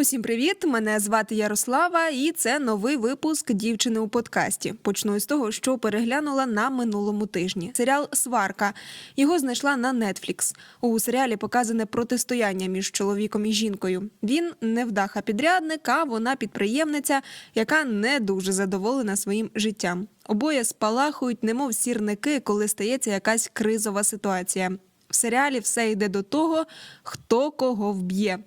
Усім привіт! Мене звати Ярослава, і це новий випуск дівчини у подкасті. Почну із того, що переглянула на минулому тижні. Серіал Сварка його знайшла на Netflix. У серіалі показане протистояння між чоловіком і жінкою. Він невдаха підрядник, а вона підприємниця, яка не дуже задоволена своїм життям. Обоє спалахують, немов сірники, коли стається якась кризова ситуація. В серіалі все йде до того, хто кого вб'є.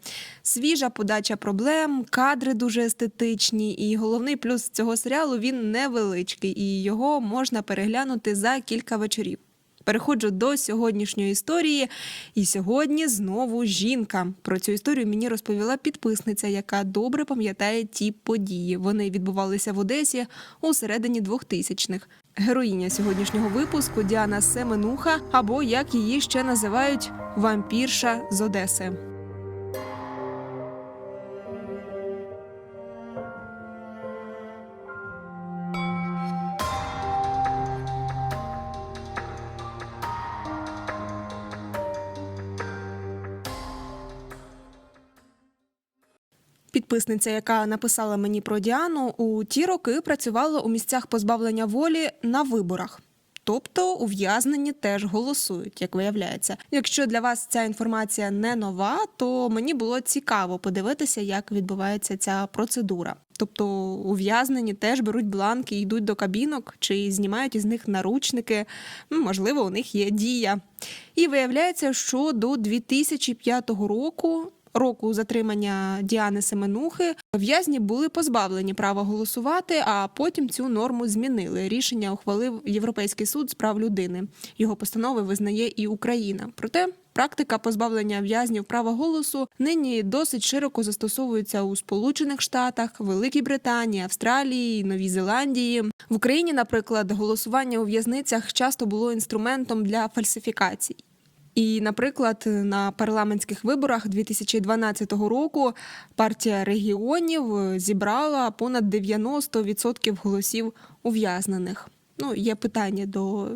Свіжа подача проблем, кадри дуже естетичні, і головний плюс цього серіалу він невеличкий, і його можна переглянути за кілька вечорів. Переходжу до сьогоднішньої історії, і сьогодні знову жінка. Про цю історію мені розповіла підписниця, яка добре пам'ятає ті події. Вони відбувалися в Одесі у середині 2000-х. Героїня сьогоднішнього випуску Діана Семенуха, або як її ще називають вампірша з Одеси. Підписниця, яка написала мені про Діану, у ті роки працювала у місцях позбавлення волі на виборах. Тобто ув'язнені теж голосують, як виявляється. Якщо для вас ця інформація не нова, то мені було цікаво подивитися, як відбувається ця процедура. Тобто ув'язнені теж беруть бланки, йдуть до кабінок чи знімають із них наручники. Ну, можливо, у них є дія. І виявляється, що до 2005 року року затримання Діани Семенухи в'язні були позбавлені права голосувати, а потім цю норму змінили. Рішення ухвалив Європейський суд з прав людини. Його постанови визнає і Україна. Проте практика позбавлення в'язнів права голосу нині досить широко застосовується у Сполучених Штатах, Великій Британії, Австралії, Новій Зеландії. В Україні, наприклад, голосування у в'язницях часто було інструментом для фальсифікацій. І, наприклад, на парламентських виборах 2012 року партія регіонів зібрала понад 90% голосів ув'язнених. Ну, є питання до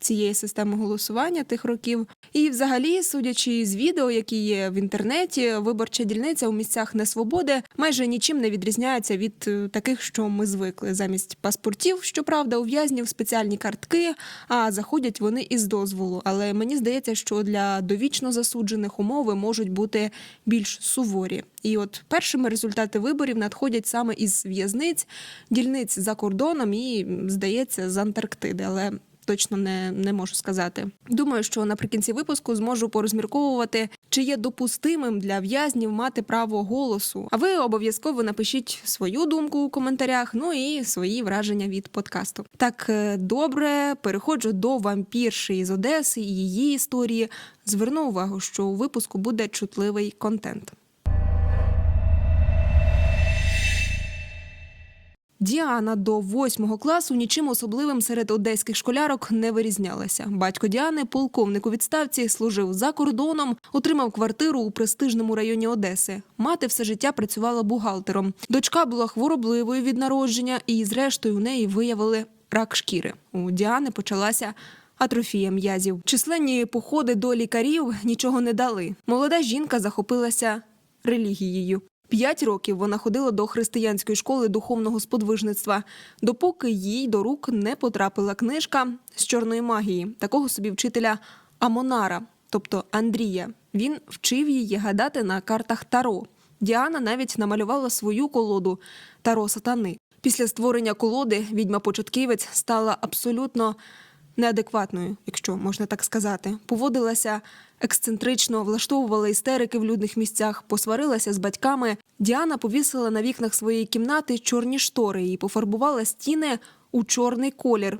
цієї системи голосування тих років. І, взагалі, судячи з відео, які є в інтернеті, виборча дільниця у місцях несвободи майже нічим не відрізняється від е, таких, що ми звикли. Замість паспортів, щоправда, у в'язнів спеціальні картки, а заходять вони із дозволу. Але мені здається, що для довічно засуджених умови можуть бути більш суворі. І от першими результати виборів надходять саме із в'язниць, дільниць за кордоном і, здається, з Антарктиди. Але точно не, не можу сказати. Думаю, що наприкінці випуску зможу порозмірковувати, чи є допустимим для в'язнів мати право голосу. А ви обов'язково напишіть свою думку у коментарях, ну і свої враження від подкасту. Так е, добре, переходжу до вампірші із Одеси і її історії. Зверну увагу, що у випуску буде чутливий контент. Діана до восьмого класу нічим особливим серед одеських школярок не вирізнялася. Батько Діани, полковник у відставці, служив за кордоном, отримав квартиру у престижному районі Одеси. Мати все життя працювала бухгалтером. Дочка була хворобливою від народження, і, зрештою, у неї виявили рак шкіри. У Діани почалася. Атрофія м'язів. Численні походи до лікарів нічого не дали. Молода жінка захопилася релігією. П'ять років вона ходила до християнської школи духовного сподвижництва, допоки їй до рук не потрапила книжка з чорної магії, такого собі вчителя Амонара, тобто Андрія. Він вчив її гадати на картах Таро. Діана навіть намалювала свою колоду Таро Сатани. Після створення колоди відьма-початківець стала абсолютно неадекватною, якщо можна так сказати. Поводилася ексцентрично, влаштовувала істерики в людних місцях, посварилася з батьками. Діана повісила на вікнах своєї кімнати чорні штори і пофарбувала стіни у чорний колір.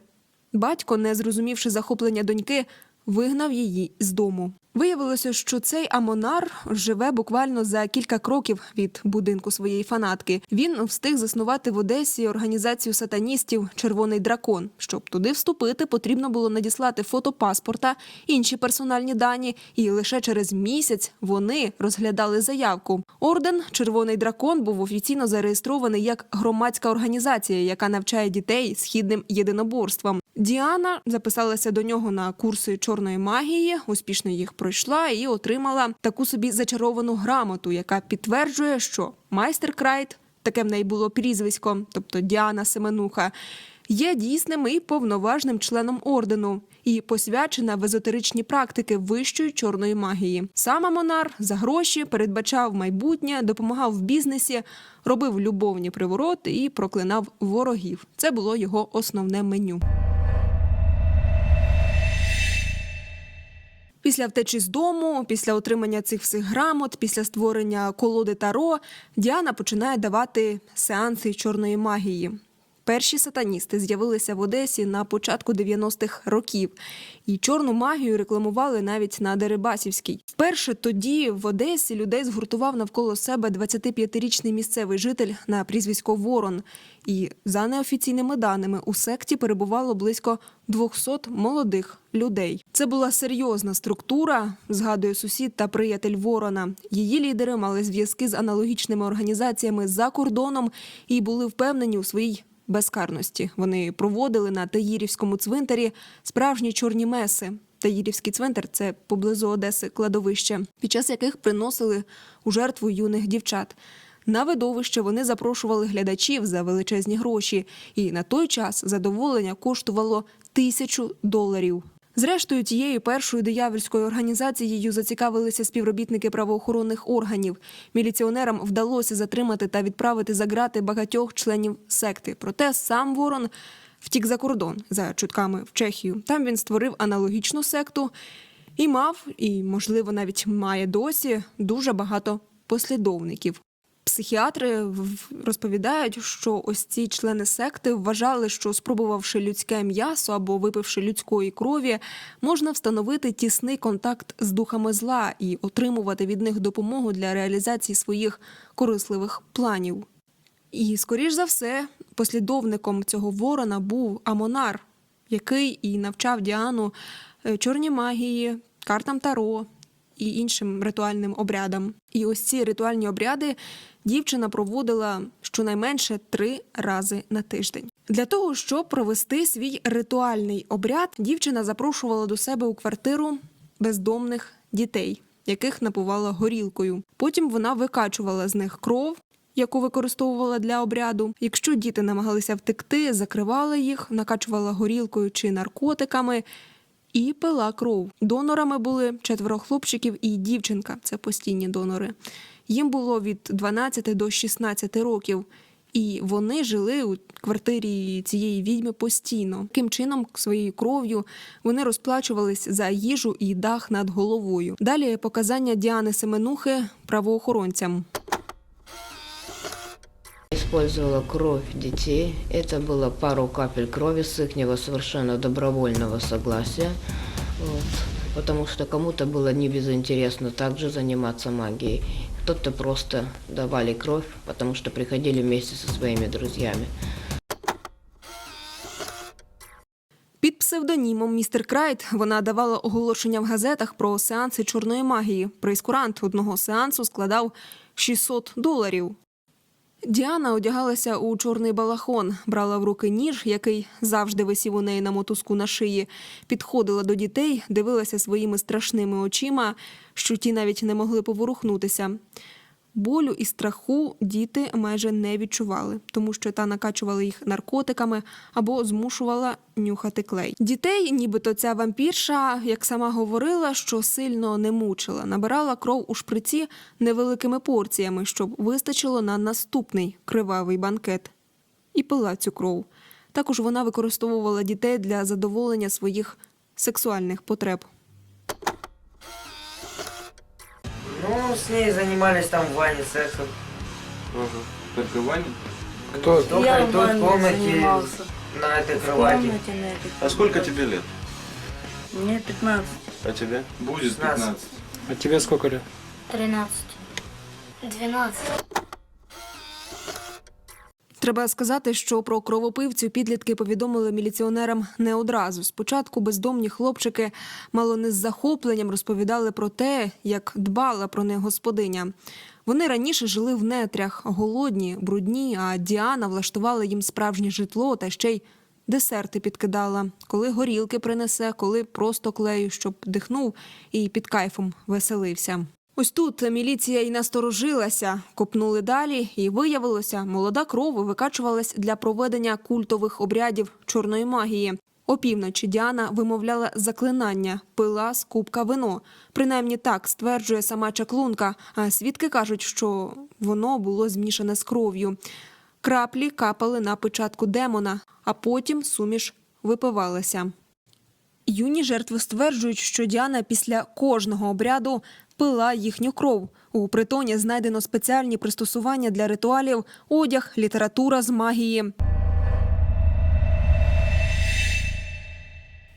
Батько, не зрозумівши захоплення доньки, вигнав її з дому. Виявилося, що цей Амонар живе буквально за кілька кроків від будинку своєї фанатки. Він встиг заснувати в Одесі організацію сатаністів Червоний дракон. Щоб туди вступити, потрібно було надіслати фото паспорта, інші персональні дані, і лише через місяць вони розглядали заявку. Орден Червоний дракон був офіційно зареєстрований як громадська організація, яка навчає дітей східним єдиноборствам. Діана записалася до нього на курси чорної магії, успішно їх пройшла пройшла і отримала таку собі зачаровану грамоту, яка підтверджує, що майстер Крайт, таке в неї було прізвисько, тобто Діана Семенуха, є дійсним і повноважним членом ордену і посвячена в езотеричні практики вищої чорної магії. Сам Монар за гроші передбачав майбутнє, допомагав в бізнесі, робив любовні привороти і проклинав ворогів. Це було його основне меню. Після втечі з дому, після отримання цих всіх грамот, після створення колоди Таро, Діана починає давати сеанси чорної магії. Перші сатаністи з'явилися в Одесі на початку 90-х років, і чорну магію рекламували навіть на Дерибасівській. Вперше тоді в Одесі людей згуртував навколо себе 25-річний місцевий житель на прізвисько Ворон. І за неофіційними даними у секті перебувало близько 200 молодих людей. Це була серйозна структура, згадує сусід та приятель Ворона. Її лідери мали зв'язки з аналогічними організаціями за кордоном і були впевнені у своїй безкарності. Вони проводили на Таїрівському цвинтарі справжні чорні меси. Таїрівський цвинтар це поблизу Одеси кладовище, під час яких приносили у жертву юних дівчат. На видовище вони запрошували глядачів за величезні гроші, і на той час задоволення коштувало тисячу доларів. Зрештою, тією першою диявольською організацією зацікавилися співробітники правоохоронних органів. Міліціонерам вдалося затримати та відправити за грати багатьох членів секти. Проте сам Ворон втік за кордон за чутками в Чехію. Там він створив аналогічну секту і мав, і можливо навіть має досі дуже багато послідовників. Психіатри розповідають, що ось ці члени секти вважали, що спробувавши людське м'ясо або випивши людської крові, можна встановити тісний контакт з духами зла і отримувати від них допомогу для реалізації своїх корисливих планів. І, скоріш за все, послідовником цього ворона був Амонар, який і навчав Діану е, чорній магії, картам Таро і іншим ритуальним обрядам. І ось ці ритуальні обряди дівчина проводила щонайменше три рази на тиждень. Для того, щоб провести свій ритуальний обряд, дівчина запрошувала до себе у квартиру бездомних дітей, яких напувала горілкою. Потім вона викачувала з них кров. Яку використовувала для обряду. Якщо діти намагалися втекти, закривала їх, накачувала горілкою чи наркотиками і пила кров. Донорами були четверо хлопчиків і дівчинка це постійні донори. Їм було від 12 до 16 років, і вони жили у квартирі цієї відьми постійно. Таким чином, своєю кров'ю вони розплачувались за їжу і дах над головою. Далі показання Діани Семенухи правоохоронцям Использовала кровь детей. Это было пару капель крови с их совершенно добровольного согласия. Вот. Потому что кому-то было не безинтересно также заниматься магией. Кто-то просто давали кровь, потому что приходили вместе со своими друзьями. Під псевдонімом Містер Крайт вона давала оголошення в газетах про сеанси чорної магії. Прейскурант одного сеансу складав 600 доларів. Діана одягалася у чорний балахон, брала в руки ніж, який завжди висів у неї на мотузку на шиї, підходила до дітей, дивилася своїми страшними очима, що ті навіть не могли поворухнутися. Болю і страху діти майже не відчували, тому що та накачувала їх наркотиками або змушувала нюхати клей. Дітей, нібито ця вампірша, як сама говорила, що сильно не мучила, набирала кров у шприці невеликими порціями, щоб вистачило на наступний кривавий банкет. І пила цю кров. Також вона використовувала дітей для задоволення своїх сексуальних потреб. Ну, с ней занимались там в ванне сексом. Ага. Только Ваня? Кто? Только Я тут в ванне в комнате занимался. на этой В кровати. комнате на этой. А сколько тебе лет? Мне 15. А тебе? Будет 16. 15. А тебе сколько лет? 13. 12. Треба сказати, що про кровопивцю підлітки повідомили міліціонерам не одразу. Спочатку бездомні хлопчики мало не з захопленням розповідали про те, як дбала про них господиня. Вони раніше жили в нетрях, голодні, брудні, а Діана влаштувала їм справжнє житло та ще й десерти підкидала, коли горілки принесе, коли просто клею, щоб дихнув і під кайфом веселився. Ось тут міліція й насторожилася, копнули далі, і виявилося, молода кров викачувалась для проведення культових обрядів чорної магії. Опівночі Діана вимовляла заклинання, пила з кубка вино. Принаймні так стверджує сама чаклунка. А свідки кажуть, що воно було змішане з кров'ю. Краплі капали на печатку демона, а потім суміш випивалася. Юні жертви стверджують, що Діана після кожного обряду пила їхню кров. У притоні знайдено спеціальні пристосування для ритуалів, одяг, література з магії.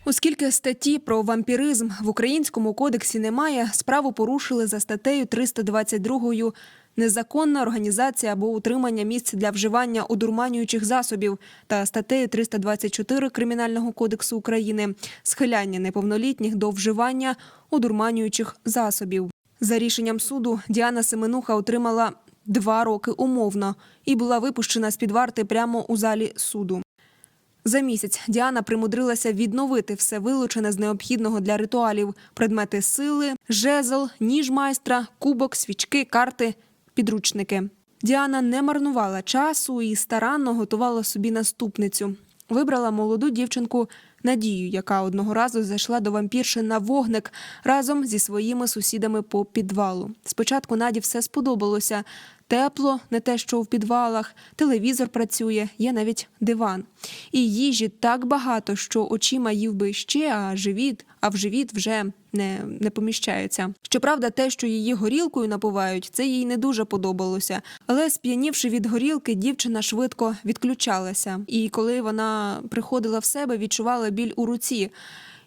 Оскільки статті про вампіризм в українському кодексі немає, справу порушили за статтею 322 незаконна організація або утримання місць для вживання одурманюючих засобів та статтею 324 Кримінального кодексу України схиляння неповнолітніх до вживання одурманюючих засобів. За рішенням суду Діана Семенуха отримала два роки умовно і була випущена з під варти прямо у залі суду. За місяць Діана примудрилася відновити все вилучене з необхідного для ритуалів: предмети сили, жезл, ніж майстра, кубок, свічки, карти, підручники. Діана не марнувала часу і старанно готувала собі наступницю. Вибрала молоду дівчинку Надію, яка одного разу зайшла до вампірши на вогник разом зі своїми сусідами по підвалу. Спочатку Наді все сподобалося. Тепло, не те, що в підвалах, телевізор працює, є навіть диван. І їжі так багато, що очима їв би ще, а живіт, а в живіт вже не, не поміщається. Щоправда, те, що її горілкою напувають, це їй не дуже подобалося. Але сп'янівши від горілки, дівчина швидко відключалася. І коли вона приходила в себе, відчувала біль у руці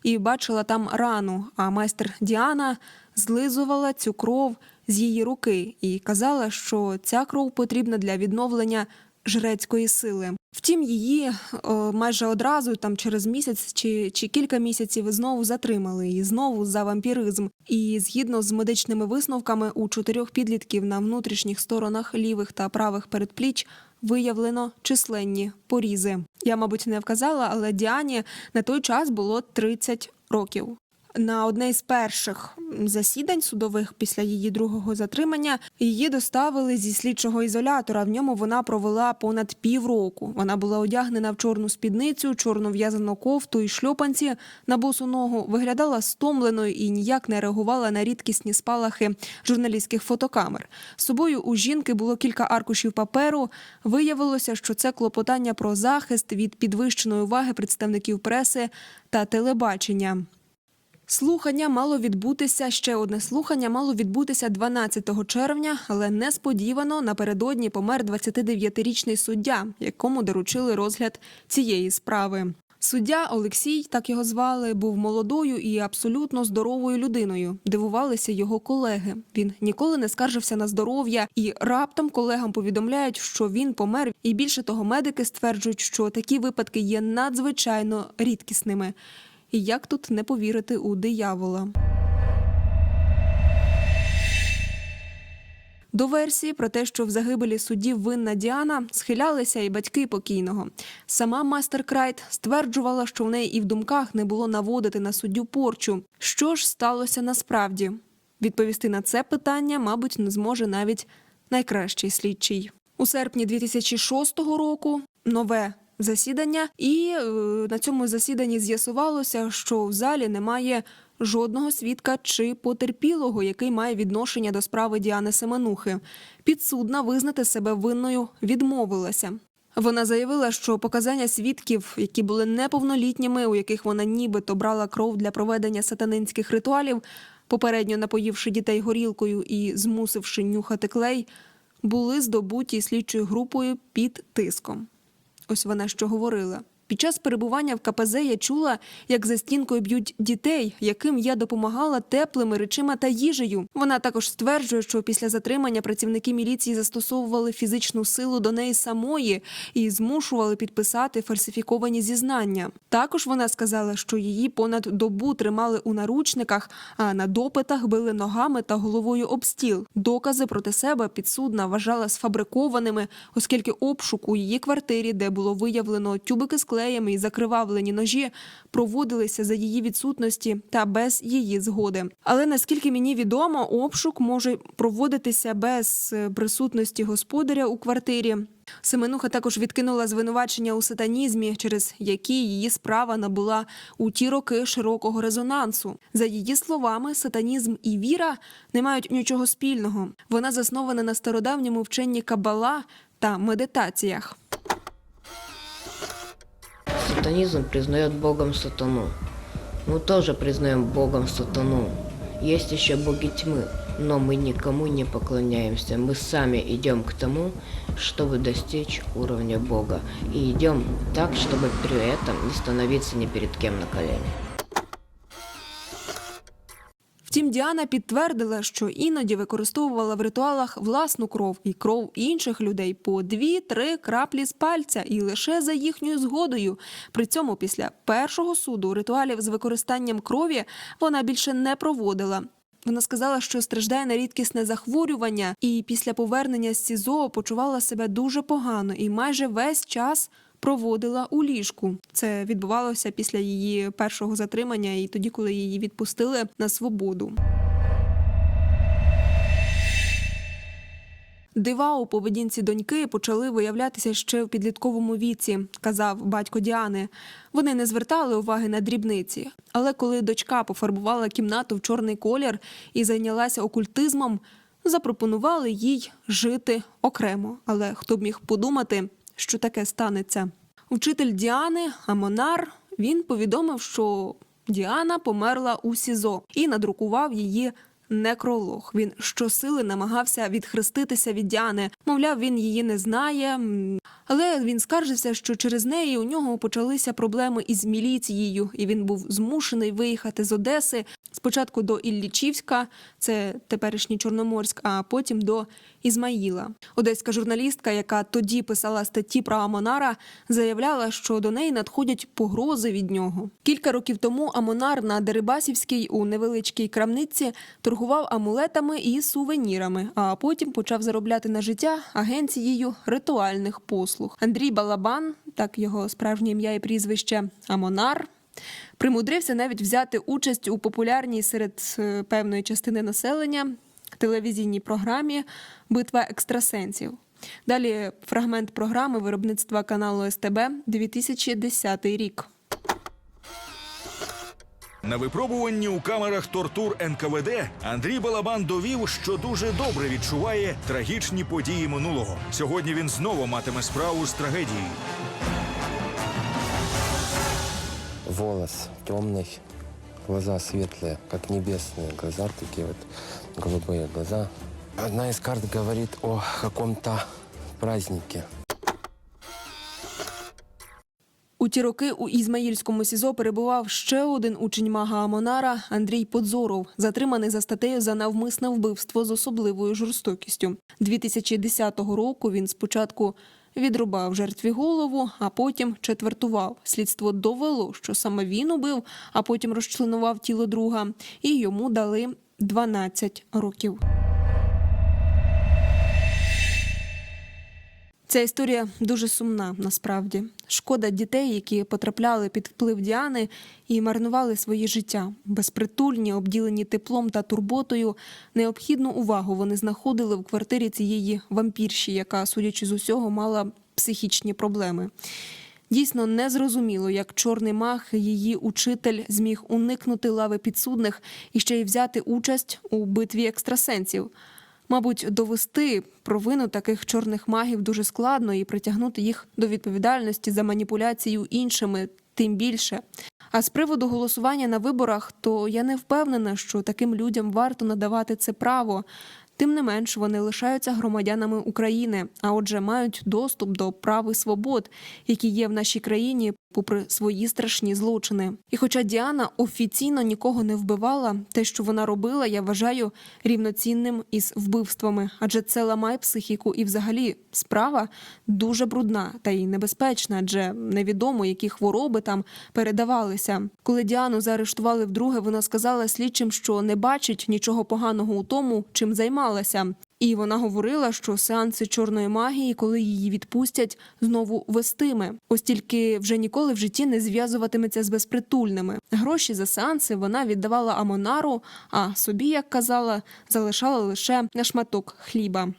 і бачила там рану. А майстер Діана злизувала цю кров з її руки і казала, що ця кров потрібна для відновлення жрецької сили. Втім, її о, майже одразу, там через місяць чи, чи кілька місяців, знову затримали і знову за вампіризм. І згідно з медичними висновками, у чотирьох підлітків на внутрішніх сторонах лівих та правих передпліч виявлено численні порізи. Я, мабуть, не вказала, але Діані на той час було 30 років. На одне із перших засідань судових після її другого затримання її доставили зі слідчого ізолятора. В ньому вона провела понад півроку. Вона була одягнена в чорну спідницю, чорну в'язану кофту і шльопанці на босу ногу. Виглядала стомленою і ніяк не реагувала на рідкісні спалахи журналістських фотокамер. З собою у жінки було кілька аркушів паперу. Виявилося, що це клопотання про захист від підвищеної уваги представників преси та телебачення. Слухання мало відбутися ще одне слухання мало відбутися 12 червня, але несподівано напередодні помер 29-річний суддя, якому доручили розгляд цієї справи. Суддя Олексій, так його звали, був молодою і абсолютно здоровою людиною. Дивувалися його колеги. Він ніколи не скаржився на здоров'я, і раптом колегам повідомляють, що він помер. І більше того, медики стверджують, що такі випадки є надзвичайно рідкісними. І як тут не повірити у диявола? До версії про те, що в загибелі суддів винна Діана, схилялися і батьки покійного. Сама мастер Крайт стверджувала, що в неї і в думках не було наводити на суддю порчу. Що ж сталося насправді? Відповісти на це питання, мабуть, не зможе навіть найкращий слідчий. У серпні 2006 року нове засідання, і е, на цьому засіданні з'ясувалося, що в залі немає жодного свідка чи потерпілого, який має відношення до справи Діани Семенухи. Підсудна визнати себе винною відмовилася. Вона заявила, що показання свідків, які були неповнолітніми, у яких вона нібито брала кров для проведення сатанинських ритуалів, попередньо напоївши дітей горілкою і змусивши нюхати клей, були здобуті слідчою групою під тиском. Ось вона що говорила. Під час перебування в КПЗ я чула, як за стінкою б'ють дітей, яким я допомагала теплими речима та їжею. Вона також стверджує, що після затримання працівники міліції застосовували фізичну силу до неї самої і змушували підписати фальсифіковані зізнання. Також вона сказала, що її понад добу тримали у наручниках, а на допитах били ногами та головою об стіл. Докази проти себе підсудна вважала сфабрикованими, оскільки обшук у її квартирі, де було виявлено тюбики з клею і закривавлені ножі проводилися за її відсутності та без її згоди. Але наскільки мені відомо, обшук може проводитися без е, присутності господаря у квартирі. Семенуха також відкинула звинувачення у сатанізмі, через які її справа набула у ті роки широкого резонансу. За її словами, сатанізм і віра не мають нічого спільного. Вона заснована на стародавньому вченні кабала та медитаціях. Сатанизм признает Богом сатану. Мы тоже признаем Богом сатану. Есть еще боги тьмы, но мы никому не поклоняемся. Мы сами идем к тому, чтобы достичь уровня Бога. И идем так, чтобы при этом не становиться ни перед кем на колени. Діана підтвердила, що іноді використовувала в ритуалах власну кров і кров інших людей по дві-три краплі з пальця, і лише за їхньою згодою. При цьому після першого суду ритуалів з використанням крові вона більше не проводила. Вона сказала, що страждає на рідкісне захворювання, і після повернення з СІЗО почувала себе дуже погано і майже весь час проводила у ліжку. Це відбувалося після її першого затримання і тоді, коли її відпустили на свободу. Дива у поведінці доньки почали виявлятися ще в підлітковому віці, казав батько Діани. Вони не звертали уваги на дрібниці. Але коли дочка пофарбувала кімнату в чорний колір і зайнялася окультизмом, запропонували їй жити окремо. Але хто б міг подумати, що таке станеться? Вчитель Діани Амонар він повідомив, що Діана померла у СІЗО і надрукував її некролог. Він щосили намагався відхреститися від Діани. Мовляв, він її не знає. Але він скаржився, що через неї у нього почалися проблеми із міліцією, і він був змушений виїхати з Одеси спочатку до Іллічівська, це теперішній Чорноморськ, а потім до Ізмаїла. Одеська журналістка, яка тоді писала статті про Амонара, заявляла, що до неї надходять погрози від нього. Кілька років тому Амонар на Дерибасівській у невеличкій крамниці торгував амулетами і сувенірами, а потім почав заробляти на життя агенцією ритуальних послуг. Андрій Балабан, так його справжнє ім'я і прізвище Амонар. Примудрився навіть взяти участь у популярній серед е, певної частини населення телевізійній програмі Битва екстрасенсів. Далі фрагмент програми виробництва каналу СТБ 2010 рік. На випробуванні у камерах тортур НКВД Андрій Балабан довів, що дуже добре відчуває трагічні події минулого. Сьогодні він знову матиме справу з трагедією. волос темный, глаза светлые, как небесные глаза, такие вот голубые глаза. Одна из карт говорит о каком-то празднике. У ті роки у Ізмаїльському СІЗО перебував ще один учень мага Амонара Андрій Подзоров, затриманий за статтею за навмисне вбивство з особливою жорстокістю. 2010 року він спочатку відрубав жертві голову, а потім четвертував. Слідство довело, що саме він убив, а потім розчленував тіло друга, і йому дали 12 років. Ця історія дуже сумна насправді. Шкода дітей, які потрапляли під вплив Діани і марнували своє життя. Безпритульні, обділені теплом та турботою. Необхідну увагу вони знаходили в квартирі цієї вампірші, яка, судячи з усього, мала психічні проблеми. Дійсно незрозуміло, як чорний маг, її учитель, зміг уникнути лави підсудних і ще й взяти участь у битві екстрасенсів. Мабуть, довести провину таких чорних магів дуже складно і притягнути їх до відповідальності за маніпуляцію іншими тим більше. А з приводу голосування на виборах, то я не впевнена, що таким людям варто надавати це право. Тим не менш, вони лишаються громадянами України, а отже, мають доступ до прав і свобод, які є в нашій країні, попри свої страшні злочини. І хоча Діана офіційно нікого не вбивала, те, що вона робила, я вважаю рівноцінним із вбивствами, адже це ламає психіку, і взагалі справа дуже брудна та й небезпечна, адже невідомо, які хвороби там передавалися. Коли Діану заарештували вдруге, вона сказала слідчим, що не бачить нічого поганого у тому, чим займалася. І вона говорила, що сеанси чорної магії, коли її відпустять, знову вестиме. Ось тільки вже ніколи в житті не зв'язуватиметься з безпритульними. Гроші за сеанси вона віддавала Амонару, а собі, як казала, залишала лише на шматок хліба.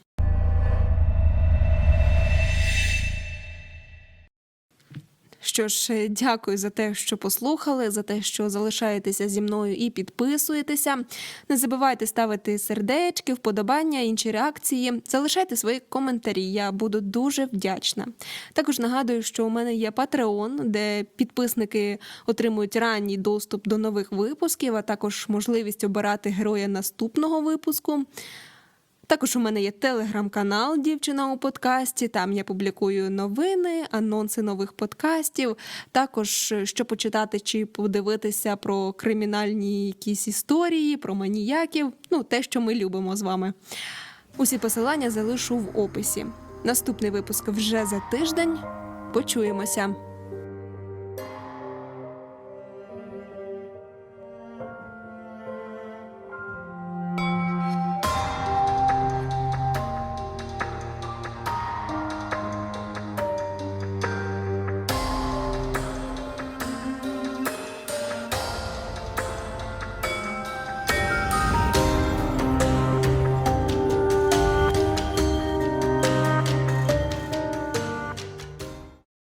Що ж, е, дякую за те, що послухали, за те, що залишаєтеся зі мною і підписуєтеся. Не забувайте ставити сердечки, вподобання, інші реакції. Залишайте свої коментарі. Я буду дуже вдячна. Також нагадую, що у мене є Patreon, де підписники отримують ранній доступ до нових випусків, а також можливість обирати героя наступного випуску. Також у мене є телеграм-канал Дівчина у подкасті. Там я публікую новини, анонси нових подкастів. Також е, що почитати чи подивитися про кримінальні якісь історії, про маніяків. Ну, те, що ми любимо з вами. Усі посилання залишу в описі. Наступний випуск вже за тиждень. Почуємося.